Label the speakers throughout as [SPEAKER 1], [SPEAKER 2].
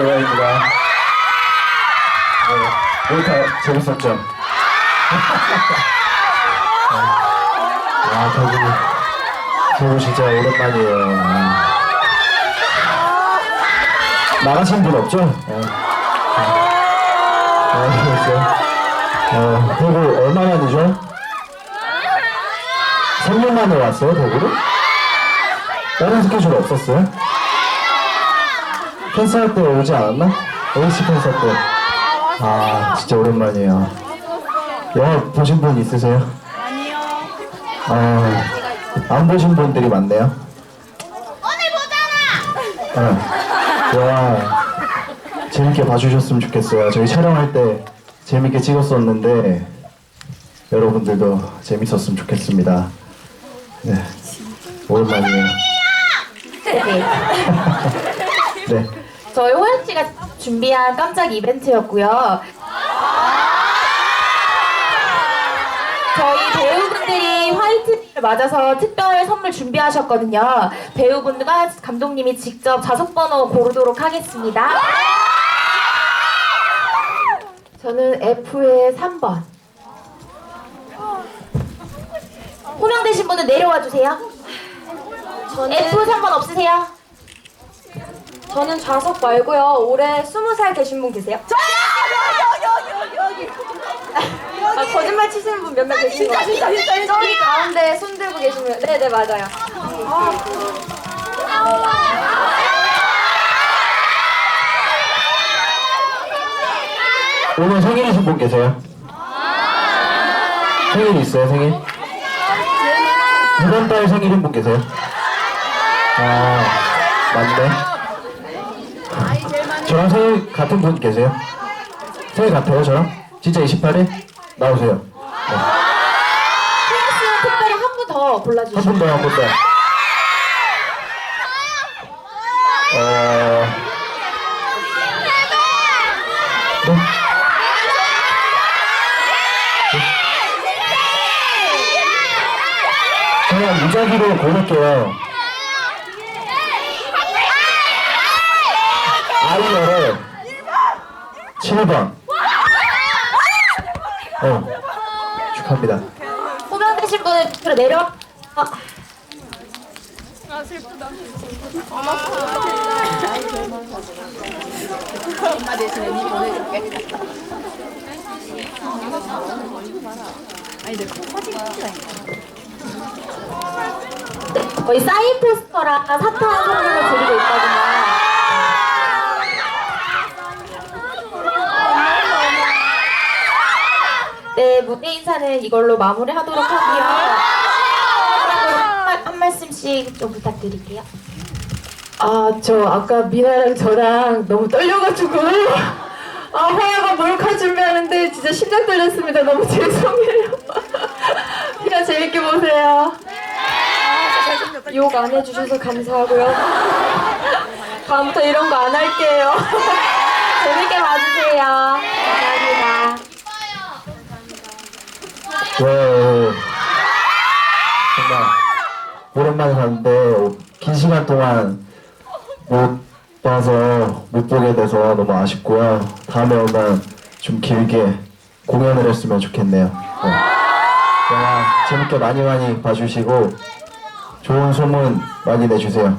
[SPEAKER 1] 영화입니다. 네, 모두 다 재밌었죠? 아, 저분, 저분 진짜 오랜만이에요. 아. 나가신 분 없죠? 네. 아, 그렇죠. 어, 대구 얼마 만이죠? 3년 만에 왔어요, 대구로? 다른 스케줄 없었어요? 팬사할 때 오지 않았나? AC 팬사할 때. 아, 진짜 오랜만이에요. 영화 보신 분 있으세요? 아니요. 아, 안 보신 분들이 많네요. 오늘 보잖아! 어, 영화 재밌게 봐주셨으면 좋겠어요. 저희 촬영할 때 재밌게 찍었었는데, 여러분들도 재밌었으면 좋겠습니다. 네. 오랜만이에요.
[SPEAKER 2] 네.
[SPEAKER 1] 네.
[SPEAKER 2] 저희 호연 씨가 준비한 깜짝 이벤트였고요. 저희 배우분들이 화이트를 맞아서 특별 선물 준비하셨거든요. 배우분들과 감독님이 직접 좌석 번호 고르도록 하겠습니다. 저는 F의 3번. 호명되신 분은 내려와 주세요. F 3번 없으세요?
[SPEAKER 3] 저는 좌석 말고요. 올해 20살 되신 분 계세요? 아, 거짓말 치시는 분 몇 명 계신 거 같아요. 저기 가운데 손 들고 계시면 네네 맞아요.
[SPEAKER 1] 오늘 생일이신 분 계세요? 생일 있어요, 생일? 이번 달 생일인 분 계세요? 아, 맞네. 저랑 생일 같은 분 계세요? 생일 같아요, 저랑? 진짜 28일? 나오세요.
[SPEAKER 2] 프랑스는 특별히 한 분 더
[SPEAKER 1] 한
[SPEAKER 2] 골라주시죠.
[SPEAKER 1] 분 더, 한분 더. 어... 네? 그냥 무작위로 고를게요. 아이열의 7번. 어, 축하합니다.
[SPEAKER 2] 호명되신 분은 밑으로 내려. 아, 네, 거의 사인 포스터랑 사탕 선물을 드리고 있거든요. 네, 무대 인사는 이걸로 마무리하도록 하고요. 한, 말- 한 말씀씩 좀 부탁드릴게요.
[SPEAKER 4] 아, 저 아까 미나랑 저랑 너무 떨려가지고 아, 화야가 몰카 준비하는데 진짜 심장 떨렸습니다. 너무 죄송해요. 그냥 재밌게 보세요.
[SPEAKER 3] 욕 안 해주셔서 감사하고요.
[SPEAKER 4] 다음부터 이런 거 안 할게요.
[SPEAKER 2] 재밌게 봐주세요.
[SPEAKER 1] 네. 정말 오랜만에 봤는데 긴 시간 동안 못 봐서 못 보게 돼서 너무 아쉽고요. 다음에 오면 좀 길게 공연을 했으면 좋겠네요. 네. 영화 재밌게 많이 많이 봐주시고 좋은 소문 많이 내주세요.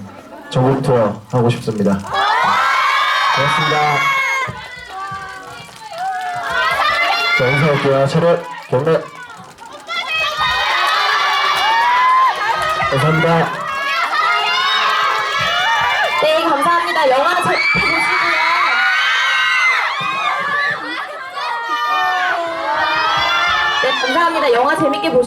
[SPEAKER 1] 전국 투어 하고 싶습니다. 고맙습니다. 자, 인사할게요. 차렷, 경례. 감사합니다.
[SPEAKER 2] 네, 감사합니다. 영화 재밌게 보시고요. 네, 감사합니다. 영화 재밌게 보시고요.